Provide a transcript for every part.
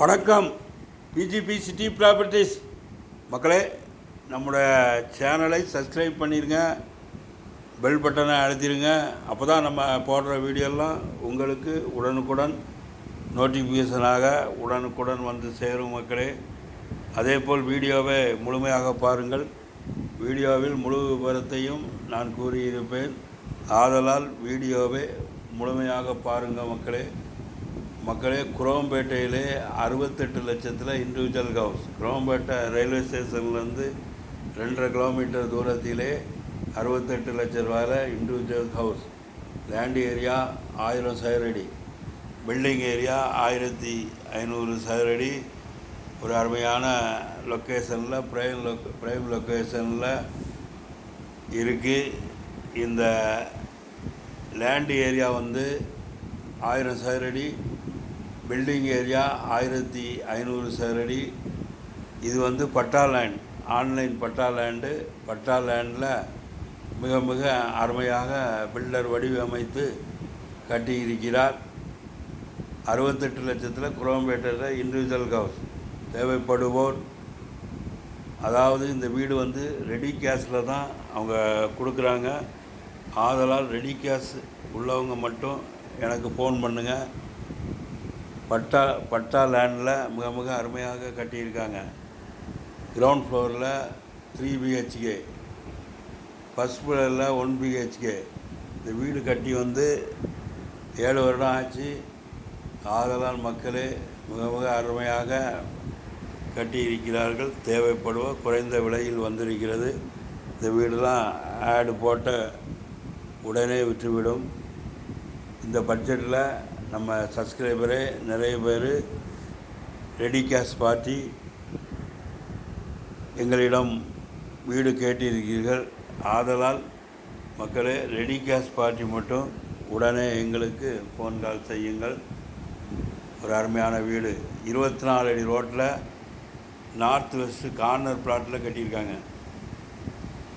வணக்கம். PGP city properties மக்களே நம்முடைய சேனலை சப்ஸ்கிரைப் பண்ணிடுங்க பெல் பட்டனை அழுத்திடுங்க அப்போ தான் நம்ம போடுற வீடியோலாம் உங்களுக்கு உடனுக்குடன் நோட்டிஃபிகேஷனாக உடனுக்குடன் வந்து சேரும் மக்களே. அதேபோல் வீடியோவை முழுமையாக பாருங்கள். வீடியோவில் முழு விவரத்தையும் நான் கூறியிருப்பேன். ஆதலால் வீடியோவை முழுமையாக பாருங்கள் மக்களே. மக்களே குரோம்பேட்டையிலே அறுபத்தெட்டு லட்சத்தில் இண்டிவிஜுவல் ஹவுஸ் குரோம்பேட்டை ரயில்வே ஸ்டேஷன்லேருந்து ரெண்டரை கிலோமீட்டர் தூரத்திலே அறுபத்தெட்டு லட்ச ரூபாயில் இண்டிவிஜுவல் ஹவுஸ் லேண்ட் ஏரியா ஆயிரம் சதுரடி பில்டிங் ஏரியா ஆயிரத்தி ஐநூறு சதுரடி ஒரு அருமையான லொக்கேஷனில் ப்ரைம் லொக் ப்ரைம் லொக்கேஷனில் இருக்குது இந்த லேண்ட் ஏரியா வந்து ஆயிரம் சதுரடி பில்டிங் ஏரியா ஆயிரத்தி ஐநூறு சதுரடி இது வந்து patta land online patta land patta லேண்டில் மிக மிக அருமையாக பில்டர் வடிவமைத்து கட்டியிருக்கிறார். அறுபத்தெட்டு லட்சத்தில் குரோம்பேட்டையில் இண்டிவிஜுவல் ஹவுஸ் தேவைப்படுவோர். அதாவது இந்த வீடு வந்து ரெடி கேஷில் தான் அவங்க கொடுக்குறாங்க. ஆதலால் ரெடி கேஷ் உள்ளவங்க மட்டும் எனக்கு ஃபோன் பண்ணுங்கள் பட்டா பட்டா லேண்டில் மிக மிக அருமையாக கட்டியிருக்காங்க. கிரவுண்ட் ஃப்ளோரில் த்ரீ பிஹெச்கே ஃபஸ்ட் ஃப்ளோரில் ஒன் பிஹெச்கே இந்த வீடு கட்டி வந்து ஏழு வருடம் ஆச்சு. ஆதலால் மக்களே மிக மிக அருமையாக கட்டியிருக்கிறார்கள். தேவைப்படுவ குறைந்த விலையில் வந்திருக்கிறது. இந்த வீடெலாம் ஆடு போட்ட உடனே விற்றுவிடும். இந்த பட்ஜெட்டில் நம்ம சப்ஸ்கிரைபரே நிறைய பேர் ரெடி கேஷ் பார்ட்டி எங்களிடம் வீடு கேட்டிருக்கிறீர்கள். ஆதலால் மக்களே ரெடி கேஷ் பார்ட்டி மட்டும் உடனே எங்களுக்கு ஃபோன் கால் செய்யுங்கள். ஒரு அருமையான வீடு. இருபத்தி நாலு அடி ரோட்டில் நார்த் வெஸ்ட்டு கார்னர் பிளாட்டில் கட்டியிருக்காங்க.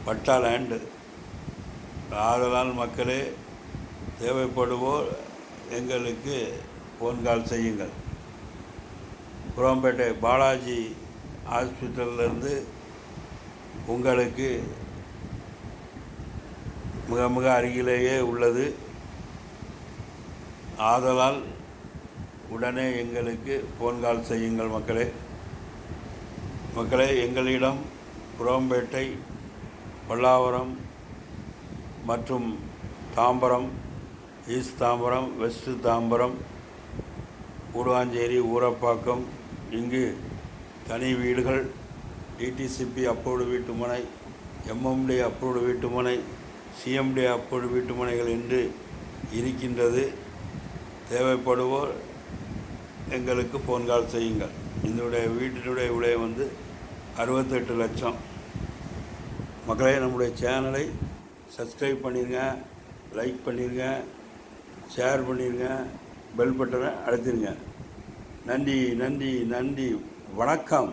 பட்டா லேண்டு ஆதலால் மக்களே தேவைப்படுவோர் எங்களுக்கு ஃபோன் கால் செய்யுங்கள். குரோம்பேட்டை பாலாஜி ஹாஸ்பிட்டல்லேருந்து உங்களுக்கு மிக மிக அருகிலேயே உள்ளது. ஆதலால் உடனே எங்களுக்கு ஃபோன் கால் செய்யுங்கள் மக்களே. மக்களே எங்களிடம் குரோம்பேட்டை பல்லாவரம் மற்றும் தாம்பரம் ஈஸ்ட் தாம்பரம் வெஸ்ட் தாம்பரம் கூடுவாஞ்சேரி ஊரப்பாக்கம் இங்கு தனி வீடுகள் டிடிசிபி அப்ரூவ்டு வீட்டுமனை எம்எம்டி அப்ரூவ்டு வீட்டுமனை சிஎம்டி அப்ரூவ்டு வீட்டுமனைகள் என்று இருக்கின்றது. தேவைப்படுவோர் எங்களுக்கு ஃபோன் கால் செய்யுங்கள். இதனுடைய வீட்டினுடைய விலை வந்து அறுபத்தெட்டு லட்சம். மக்களே நம்முடைய சேனலை சப்ஸ்கிரைப் பண்ணிடுங்க லைக் பண்ணிடுங்க ஷேர் பண்ணிடுங்க பெல் பட்டனை அழுத்திடுங்க நன்றி நன்றி நன்றி வணக்கம்.